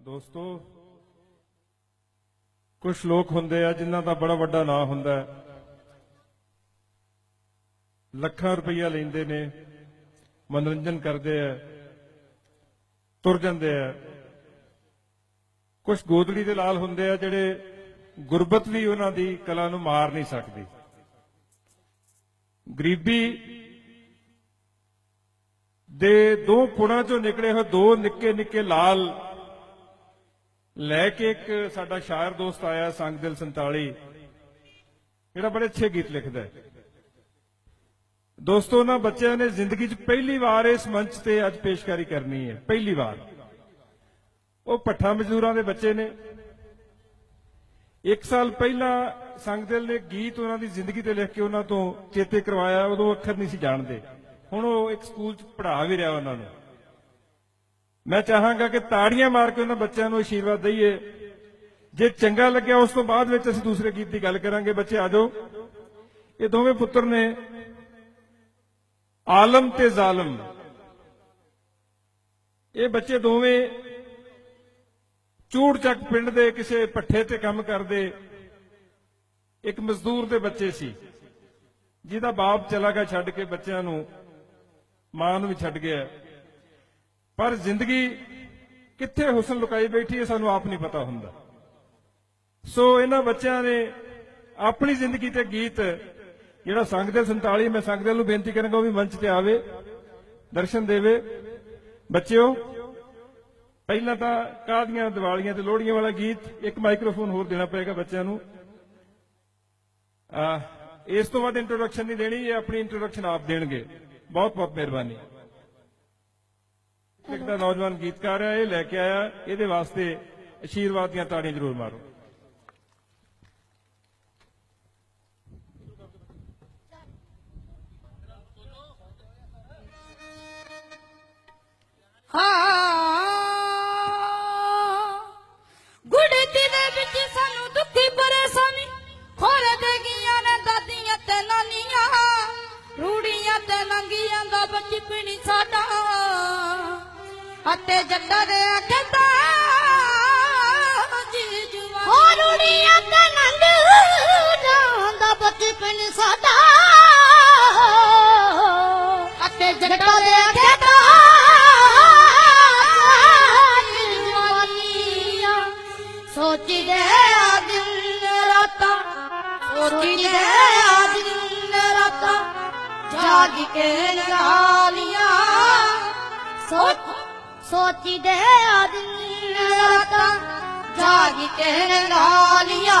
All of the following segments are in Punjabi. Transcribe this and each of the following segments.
ਦੋਸਤੋ ਕੁਝ ਲੋਕ ਹੁੰਦੇ ਆ ਜਿਨ੍ਹਾਂ ਦਾ ਬੜਾ ਵੱਡਾ ਨਾਂ ਹੁੰਦਾ ਹੈ। ਲੱਖਾਂ ਰੁਪਈਆ ਲੈਂਦੇ ਨੇ, ਮਨੋਰੰਜਨ ਕਰਦੇ ਆ, ਤੁਰ ਜਾਂਦੇ ਆ। ਕੁਝ ਗੋਦੜੀ ਦੇ ਲਾਲ ਹੁੰਦੇ ਆ ਜਿਹੜੇ ਗੁਰਬਤ ਵੀ ਉਹਨਾਂ ਦੀ ਕਲਾ ਨੂੰ ਮਾਰ ਨਹੀਂ ਸਕਦੀ। ਗਰੀਬੀ ਦੇ ਦੋ ਪੁੜਾਂ ਚੋਂ ਨਿਕਲੇ ਹੋਏ ਦੋ ਨਿੱਕੇ ਨਿੱਕੇ ਲਾਲ। ਲੈ ਕੇ ਇੱਕ ਸਾਡਾ ਸ਼ਾਇਰ ਦੋਸਤ ਆਇਆ ਸੰਗਦਿਲ 47 ਜਿਹੜਾ ਬੜੇ ਅੱਛੇ ਗੀਤ ਲਿਖਦਾ ਹੈ। ਦੋਸਤੋ ਨਾ ਬੱਚਿਆਂ ਨੇ ਜ਼ਿੰਦਗੀ 'ਚ ਪਹਿਲੀ ਵਾਰ ਇਸ ਮੰਚ ਤੇ ਅੱਜ ਪੇਸ਼ਕਾਰੀ ਕਰਨੀ ਹੈ। ਪਹਿਲੀ ਵਾਰ। ਉਹ ਪੱਠਾ ਮਜ਼ਦੂਰਾਂ ਦੇ ਬੱਚੇ ਨੇ। ਇੱਕ ਸਾਲ ਪਹਿਲਾਂ ਸੰਗਦਿਲ ਨੇ ਗੀਤ ਉਹਨਾਂ ਦੀ ਜ਼ਿੰਦਗੀ ਤੇ ਲਿਖ ਕੇ ਉਹਨਾਂ ਤੋਂ ਚੇਤੇ ਕਰਵਾਇਆ, ਉਦੋਂ ਅੱਖਰ ਨਹੀਂ ਸੀ ਜਾਣਦੇ। ਹੁਣ ਉਹ ਇੱਕ ਸਕੂਲ 'ਚ ਪੜ੍ਹਾ ਵੀ ਰਿਹਾ ਉਹਨਾਂ ਨੂੰ। ਮੈਂ ਚਾਹਾਂਗਾ ਕਿ ਤਾੜੀਆਂ ਮਾਰ ਕੇ ਉਹਨਾਂ ਬੱਚਿਆਂ ਨੂੰ ਆਸ਼ੀਰਵਾਦ ਦਈਏ। ਜੇ ਚੰਗਾ ਲੱਗਿਆ, ਉਸ ਤੋਂ ਬਾਅਦ ਵਿੱਚ ਅਸੀਂ ਦੂਸਰੇ ਗੀਤ ਦੀ ਗੱਲ ਕਰਾਂਗੇ। ਬੱਚੇ, ਆ ਜਾਓ। ਇਹ ਦੋਵੇਂ ਪੁੱਤਰ ਨੇ ਆਲਮ ਤੇ ਜ਼ਾਲਮ। ਇਹ ਬੱਚੇ ਦੋਵੇਂ ਚੂੜ ਚੱਕ ਪਿੰਡ ਦੇ ਕਿਸੇ ਪੱਠੇ ਤੇ ਕੰਮ ਕਰਦੇ। ਇੱਕ ਮਜ਼ਦੂਰ ਦੇ ਬੱਚੇ ਸੀ, ਜਿਹਦਾ ਬਾਪ ਚਲਾ ਗਿਆ ਛੱਡ ਕੇ ਬੱਚਿਆਂ ਨੂੰ। ਮਾਂ ਨੂੰ ਵੀ ਛੱਡ ਗਿਆ। ਪਰ ਜ਼ਿੰਦਗੀ ਕਿੱਥੇ ਹੁਸਨ ਲੁਕਾਈ ਬੈਠੀ ਹੈ ਸਾਨੂੰ ਆਪ ਨਹੀਂ ਪਤਾ ਹੁੰਦਾ। ਸੋ ਇਹਨਾਂ ਬੱਚਿਆਂ ਨੇ ਆਪਣੀ ਜ਼ਿੰਦਗੀ ਤੇ ਗੀਤ, ਜਿਹੜਾ ਸੰਗਦੇ 47 ਮੈਂ ਸੰਗਦੇ ਨੂੰ ਬੇਨਤੀ ਕਰਾਂਗਾ ਉਹ ਵੀ ਮੰਚ ਤੇ ਆਵੇ, ਦਰਸ਼ਨ ਦੇਵੇ। ਬੱਚਿਓ, ਪਹਿਲਾਂ ਤਾਂ ਕਾਹਦੀਆਂ ਦੀਵਾਲੀਆਂ ਤੇ ਲੋਹੜੀਆਂ ਵਾਲਾ ਗੀਤ, ਇੱਕ ਮਾਈਕ੍ਰੋਫੋਨ ਹੋਰ ਦੇਣਾ ਪਏਗਾ ਬੱਚਿਆਂ ਨੂੰ। ਆ, ਇਸ ਤੋਂ ਬਾਅਦ ਇੰਟਰੋਡਕਸ਼ਨ ਨਹੀਂ ਦੇਣੀ, ਇਹ ਆਪਣੀ ਇੰਟਰੋਡਕਸ਼ਨ ਆਪ ਦੇਣਗੇ। ਬਹੁਤ ਬਹੁਤ ਮਿਹਰਬਾਨੀ। ਇੱਕ ਦਾ ਨੌਜਵਾਨ ਗੀਤਕਾਰ ਹੈ ਇਹ ਲੈ ਕੇ ਆਇਆ ਇਹਦੇ ਵਾਸਤੇ ਅਸ਼ੀਰਵਾਦ ਦੀਆਂ ਤਾੜੀਆਂ ਜ਼ਰੂਰ ਮਾਰੋ। ਹਾਂ। ਗੁੜਤੀ ਦੇ ਵਿੱਚ ਤੇ ਨੰਗੀਆਂ ਦਾ ਬਚਪਨ ਸਾਡਾ। ਅਤੇ ਜੱਟਾਂ ਦੇ ਖੇਤਾਂ ਜੀ ਜੁਆ ਹੋ ਰੂੜੀਆਂ ਤੇ ਨੰਦ ਜਾਂਦਾ ਬਚਪਨ ਸਾਡਾ। ਅਤੇ ਜੱਟਾਂ ਦੇ ਖੇਤਾਂ ਚ ਜਵਾਨੀਆਂ। ਸੋਚਦੇ ਆ ਦਿਨ ਰਾਤਾਂ। ਸੋਚਦੇ ਆ ਦਿਨ ਰਾਤਾਂ ਜਾਗ ਕੇ ਲਗਾਲੀਆਂ ਸੋਚ ਸੋਚਦੇ ਆ ਦਿਨ ਰਾਤਾਂ ਜਾਗ ਕੇ ਲਗਾਲੀਆਂ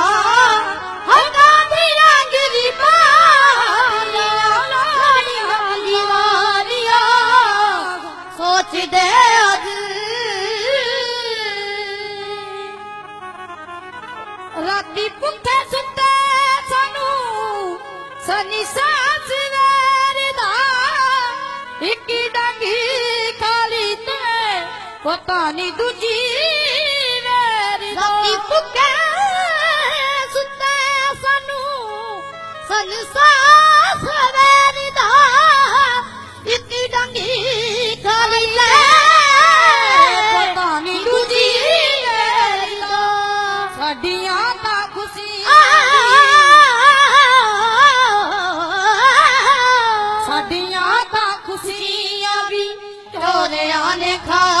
ਹੱਕਾਂ ਦੀ ਰੰਗ ਦੀ ਪਾਲੀਆਂ ਲਾੜੀਆਂ ਦੀਵਾਰੀਆਂ ਸੋਚਦੇ ਇੱਕ ਡੰਗੀ ਖਾਲੀ ਤੇ ਪਤਾ ਨਹੀਂ ਦੂਜੀ ਵੇਰਦਾ ਰਾਤੀ ਭੁੱਖੇ ਸੁੱਤੇ ਸਾਨੂੰ ਸੰਸਾਸ ਤਾਂ ਖੁਸ਼ੀਆਂ ਵੀ ਚੋਰਿਆਂ ਨੇ ਖਾ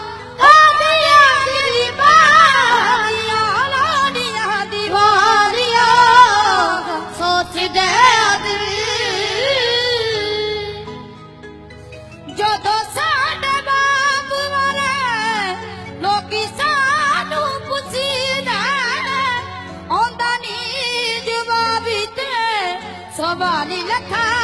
وبالي لك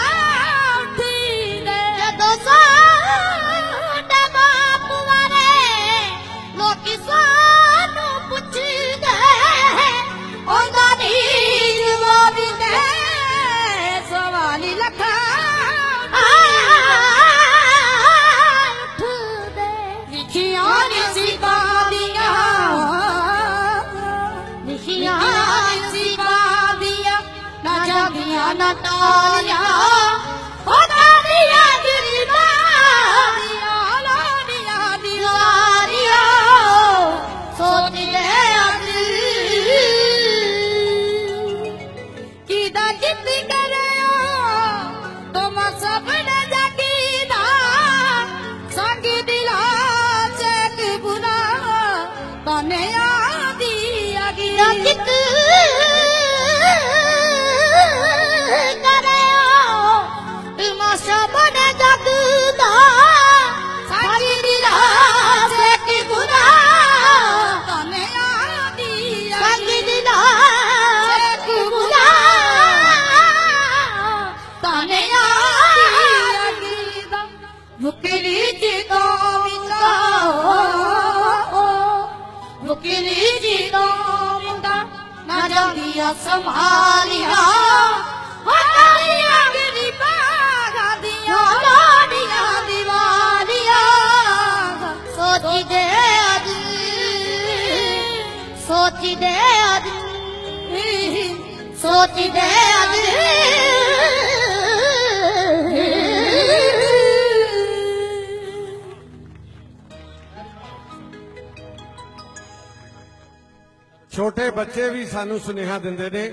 Anatolia ਮੁਕਰੀ ਗੋਵਿੰਦਾ ਓ ਮੁਕਰੀ ਗੋਵਿੰਦਾ ਨਾ ਜਾਂਦੀਆ ਸੰਭਾਲਿਆ ਵਾਰੀਆਂ ਗਰੀ ਬਾਗਾ ਦੀਆਂ ਲਾਡੀਆਂ ਦੀਵਾਲੀਆਂ ਸੋਚੀ ਦੇ ਅੱਜ ਸੋਚੀ ਦੇ ਅੱਜ, ਸੋਚੀ ਦੇ ਅੱਜ। ਬੱਚੇ ਵੀ ਸਾਨੂੰ ਸੁਨੇਹਾ ਦਿੰਦੇ ਨੇ।